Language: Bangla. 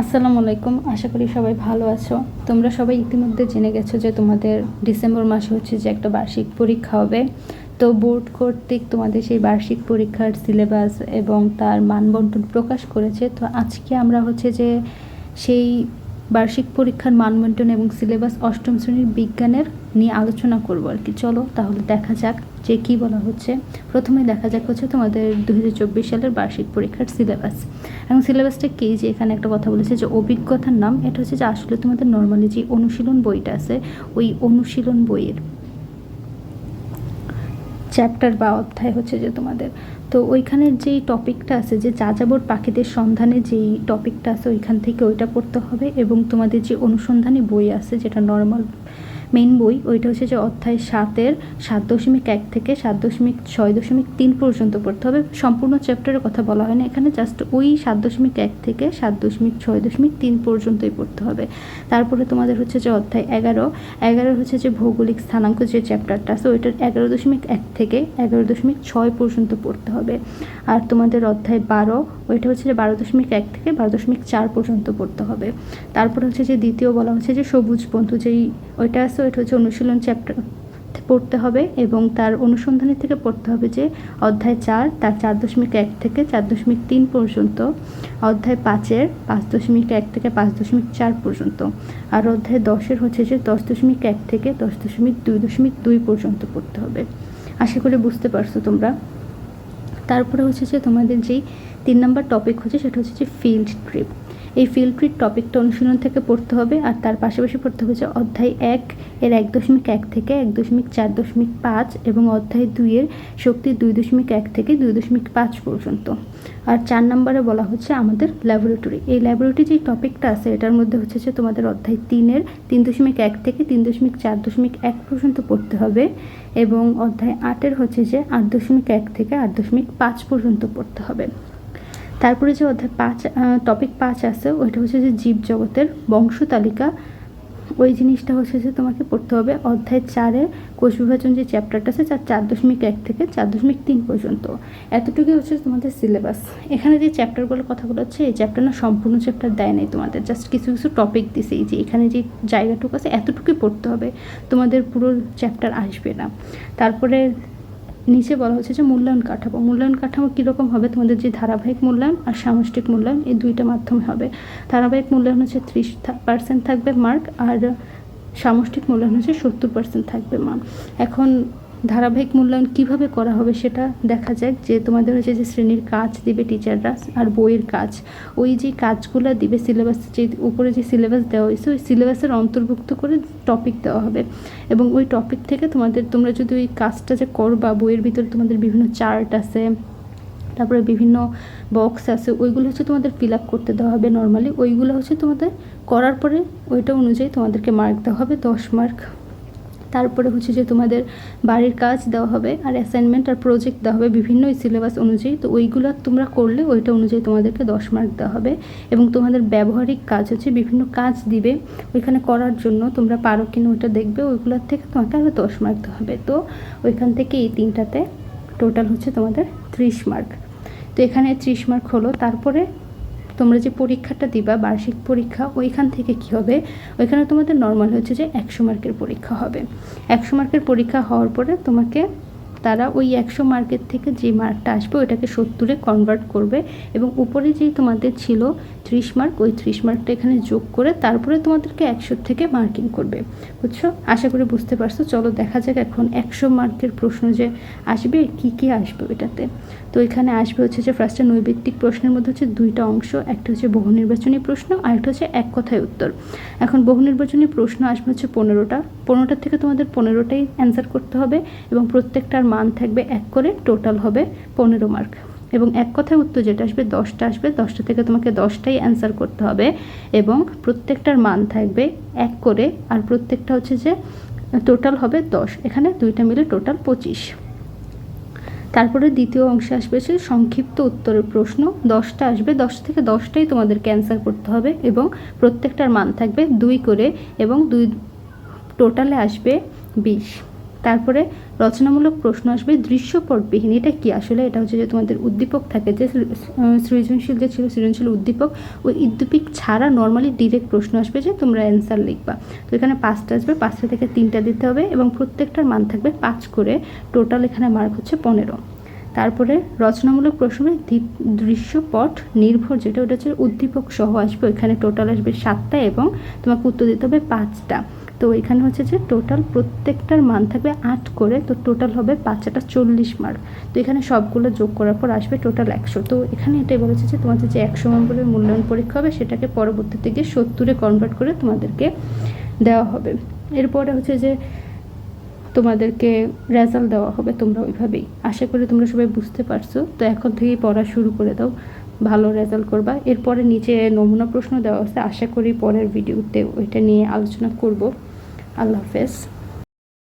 আসসালামু আলাইকুম। আশা করি সবাই ভালো আছো। তোমরা সবাই ইতিমধ্যে জেনে গেছো যে তোমাদের ডিসেম্বর মাসে হচ্ছে যে একটা বার্ষিক পরীক্ষা হবে। তো বোর্ড কর্তৃক তোমাদের সেই বার্ষিক পরীক্ষার সিলেবাস এবং তার মানবন্টন প্রকাশ করেছে। তো আজকে আমরা হচ্ছে যে সেই বার্ষিক পরীক্ষার মানবন্টন এবং সিলেবাস অষ্টম শ্রেণির বিজ্ঞানের নিয়ে আলোচনা করব আর কি। চলো তাহলে দেখা যাক যে কী বলা হচ্ছে। প্রথমে দেখা যাক হচ্ছে তোমাদের দু হাজার চব্বিশ সালের বার্ষিক পরীক্ষার সিলেবাস। এবং সিলেবাসটা কী? যে এখানে একটা কথা বলেছে যে অভিজ্ঞতার নাম, এটা হচ্ছে যে আসলে তোমাদের নর্মালি যে অনুশীলন বইটা আছে, ওই অনুশীলন বইয়ের। চ্যাপ্টার বা অধ্যায় হচ্ছে যে তোমাদের। তো ওইখানের যেই টপিকটা আছে, যে যাযাবর পাখিদের সন্ধানে যেই টপিকটা আছে, ওইখান থেকে ওইটা পড়তে হবে এবং তোমাদের যে অনুসন্ধানী বই আছে, যেটা নর্মাল মেইন বই, ওইটা হচ্ছে যে অধ্যায় সাতের সাত দশমিক এক থেকে সাত দশমিক ছয় দশমিক তিন পর্যন্ত পড়তে হবে। সম্পূর্ণ চ্যাপ্টারের কথা বলা হয় না এখানে জাস্ট ওই সাত দশমিক এক থেকে সাত দশমিক ছয় দশমিক তিন পর্যন্তই পড়তে হবে। তারপরে তোমাদের হচ্ছে যে অধ্যায় এগারো এগারো হচ্ছে যে ভৌগোলিক স্থানাঙ্ক যে চ্যাপ্টারটা আছে ওইটার এগারো দশমিক এক থেকে এগারো দশমিক ছয় পর্যন্ত পড়তে হবে। আর তোমাদের অধ্যায় বারো, ওইটা হচ্ছে যে বারো দশমিক এক থেকে বারো দশমিক চার পর্যন্ত পড়তে হবে। তারপর হচ্ছে যে দ্বিতীয় বলা হচ্ছে যে সবুজ বন্ধু যেই, ওইটা আছে ওইটা হচ্ছে অনুশীলন চ্যাপ্টার পড়তে হবে এবং তার অনুসন্ধানের থেকে পড়তে হবে যে অধ্যায় চার তার চার দশমিক এক থেকে চার দশমিক তিন পর্যন্ত, অধ্যায় পাঁচের পাঁচ দশমিক এক থেকে পাঁচ দশমিক চার পর্যন্ত আর অধ্যায় দশের হচ্ছে যে দশ দশমিক এক থেকে দশ দশমিক দুই দশমিক দুই পর্যন্ত পড়তে হবে। আশা করি বুঝতে পারছ তোমরা। তারপরে হচ্ছে যে তোমাদের যেই তিন নম্বর টপিক হচ্ছে সেটা হচ্ছে যে ফিল্ড ট্রিপ এই ফিল্ড ট্রিপ টপিকটা অনুশীলন থেকে পড়তে হবে, আর তার পাশাপাশি পড়তে হবে যে অধ্যায় এক এর এক দশমিক এক থেকে এক দশমিক চার দশমিক পাঁচ এবং অধ্যায় দুইয়ের শক্তি দুই দশমিক এক থেকে দুই দশমিক পাঁচ পর্যন্ত। আর চার নম্বরে বলা হচ্ছে আমাদের ল্যাবরেটরি এই ল্যাবরেটরি যে টপিকটা আছে, এটার মধ্যে হচ্ছে যে তোমাদের অধ্যায় তিনের তিন দশমিক এক থেকে তিন দশমিক চার দশমিক এক পর্যন্ত পড়তে হবে এবং অধ্যায় আটের হচ্ছে যে আট দশমিক এক থেকে আট দশমিক পাঁচ পর্যন্ত পড়তে হবে। তারপরে যে অধ্যায় পাঁচ টপিক পাঁচ আছে, ওইটা হচ্ছে যে জীব জগতের বংশ তালিকা। ওই জিনিসটা হচ্ছে যে তোমাকে পড়তে হবে অধ্যায় চারে কোষ বিভাজন যে চ্যাপ্টারটা আছে চার চার দশমিক এক থেকে চার দশমিক তিন পর্যন্ত। এতটুকুই হচ্ছে তোমাদের সিলেবাস এখানে যে চ্যাপ্টারগুলোর কথাগুলো হচ্ছে, এই চ্যাপ্টার না সম্পূর্ণ চ্যাপ্টার দেয় নাই তোমাদের। জাস্ট কিছু কিছু টপিক দিছে এই যে, এখানে যে জায়গাটুকু আছে, এতটুকুই পড়তে হবে। তোমাদের পুরো চ্যাপ্টার আসবে না। তারপরে নিচে বলা হচ্ছে যে মূল্যায়ন কাঠামো। মূল্যায়ন কাঠামো কীরকম হবে? তোমাদের যে ধারাবাহিক মূল্যায়ন আর সামষ্টিক মূল্যায়ন, এই দুইটা মাধ্যমে হবে। ধারাবাহিক মূল্যায়ন হচ্ছে ত্রিশ পার্সেন্ট থাকবে মার্ক আর সামষ্টিক মূল্যায়ন হচ্ছে সত্তর পার্সেন্ট থাকবে মার্ক এখন ধারাবাহিক মূল্যায়ন কীভাবে করা হবে সেটা দেখা যাক, যে তোমাদের হচ্ছে যে শ্রেণির কাজ দিবে টিচাররা আর বইয়ের কাজ। ওই যে কাজগুলো দিবে সিলেবাস যে উপরে যে সিলেবাস দেওয়া হয়েছে, ওই সিলেবাসের অন্তর্ভুক্ত করে টপিক দেওয়া হবে। এবং ওই টপিক থেকে তোমাদের, তোমরা যদি ওই কাজটা যে করবা, বইয়ের ভিতরে তোমাদের বিভিন্ন চার্ট আছে, তারপরে বিভিন্ন বক্স আছে, ওইগুলো হচ্ছে তোমাদের ফিল আপ করতে দেওয়া হবে নর্মালি ওইগুলো হচ্ছে তোমাদের করার পরে ওইটা অনুযায়ী তোমাদেরকে মার্ক দেওয়া হবে, দশ মার্ক তারপরে হচ্ছে যে তোমাদের বাড়ির কাজ দেওয়া হবে আর অ্যাসাইনমেন্ট আর প্রজেক্ট দেওয়া হবে বিভিন্ন সিলেবাস অনুযায়ী। তো ওইগুলো তোমরা করলে ওইটা অনুযায়ী তোমাদেরকে দশ মার্ক দেওয়া হবে এবং তোমাদের ব্যবহারিক কাজ হচ্ছে বিভিন্ন কাজ দিবে। ওইখানে করার জন্য তোমরা পারো কিনা ওইটা দেখবে, ওইগুলোর থেকে তোমাকে আরও দশ মার্ক দেওয়া হবে। তো ওইখান থেকে এই তিনটাতে টোটাল হচ্ছে তোমাদের ত্রিশ মার্ক তো এখানে ত্রিশ মার্ক হলো। তারপরে তোমরা যে পরীক্ষাটা দিবা, বার্ষিক পরীক্ষা, ওইখান থেকে কি হবে? ওইখানে তোমাদের নর্মাল হচ্ছে যে একশো মার্কের পরীক্ষা হবে। একশো মার্কের পরীক্ষা হওয়ার পরে তোমাকে তারা ওই একশো মার্কের থেকে যে মার্কটা আসবে, ওইটাকে সত্তরে কনভার্ট করবে এবং উপরে যেই তোমাদের ছিল ত্রিশ মার্ক ওই ত্রিশ মার্কটা এখানে যোগ করে তারপরে তোমাদেরকে একশো থেকে মার্কিং করবে। বুঝছ? আশা করি বুঝতে পারছ। চলো দেখা যাক এখন একশো মার্কের প্রশ্ন যে আসবে, কি কি আসবে ওইটাতে। তো এখানে আসবে হচ্ছে যে ফার্স্টে নৈবিত্তিক প্রশ্নের মধ্যে হচ্ছে দুইটা অংশ, একটা হচ্ছে বহু নির্বাচনী প্রশ্ন আর একটা হচ্ছে এক কথায় উত্তর। এখন বহু নির্বাচনী প্রশ্ন আসবে হচ্ছে পনেরোটা। পনেরোটার থেকে তোমাদের পনেরোটাই অ্যান্সার করতে হবে এবং প্রত্যেকটার মান থাকবে এক করে টোটাল হবে পনেরো মার্ক এবং এক কথায় উত্তর যেটা আসবে দশটা আসবে, দশটা থেকে তোমাকে দশটাই অ্যান্সার করতে হবে এবং প্রত্যেকটার মান থাকবে এক করে আর প্রত্যেকটা হচ্ছে যে টোটাল হবে দশ। এখানে দুইটা মিলে টোটাল পঁচিশ। তারপরে দ্বিতীয় অংশে আসবে সে সংক্ষিপ্ত উত্তরের প্রশ্ন। দশটা আসবে, দশ থেকে দশটাই তোমাদের ক্যান্সার করতে হবে এবং প্রত্যেকটার মান থাকবে দুই করে এবং দুই টোটালে আসবে বিশ। তারপরে রচনামূলক প্রশ্ন আসবে, দৃশ্যপটবিহীন। এটা কি আসলে? এটা হচ্ছে যে তোমাদের উদ্দীপক থাকে যে সৃজনশীল যে ছিল সৃজনশীল উদ্দীপক, ওই উদ্দীপক ছাড়া নর্মালি ডিরেক্ট প্রশ্ন আসবে যে তোমরা অ্যান্সার লিখবা। তো এখানে পাঁচটা আসবে, পাঁচটা থেকে তিনটা দিতে হবে এবং প্রত্যেকটার মান থাকবে পাঁচ করে। টোটাল এখানে মার্ক হচ্ছে পনেরো। তারপরে রচনামূলক প্রশ্নে দৃশ্যপট নির্ভর যেটা, ওটা হচ্ছে উদ্দীপক সহ আসবে। ওইখানে টোটাল আসবে সাতটা এবং তোমাকে উত্তর দিতে হবে পাঁচটা। তো এখানে হচ্ছে যে টোটাল প্রত্যেকটার মান থাকবে আট করে, তো টোটাল হবে পাঁচটা চল্লিশ মার্ক তো এখানে সবগুলো যোগ করার পর আসবে টোটাল একশো। তো এখানে এটাই বলেছে যে তোমাদের যে একশো নম্বরের মূল্যায়ন পরীক্ষা হবে, সেটাকে পরবর্তীতে গিয়ে সত্তরে কনভার্ট করে তোমাদেরকে দেওয়া হবে। এরপরে হচ্ছে যে তোমাদেরকে রেজাল্ট দেওয়া হবে, তোমরা ওইভাবেই। আশা করি তোমরা সবাই বুঝতে পারছ। তো এখন থেকেই পড়া শুরু করে দাও, ভালো রেজাল্ট করবা। এরপরে নিচে নমুনা প্রশ্ন দেওয়া আছে, আশা করি পরের ভিডিওতে ওইটা নিয়ে আলোচনা করব। আল্লাহ হাফেজ।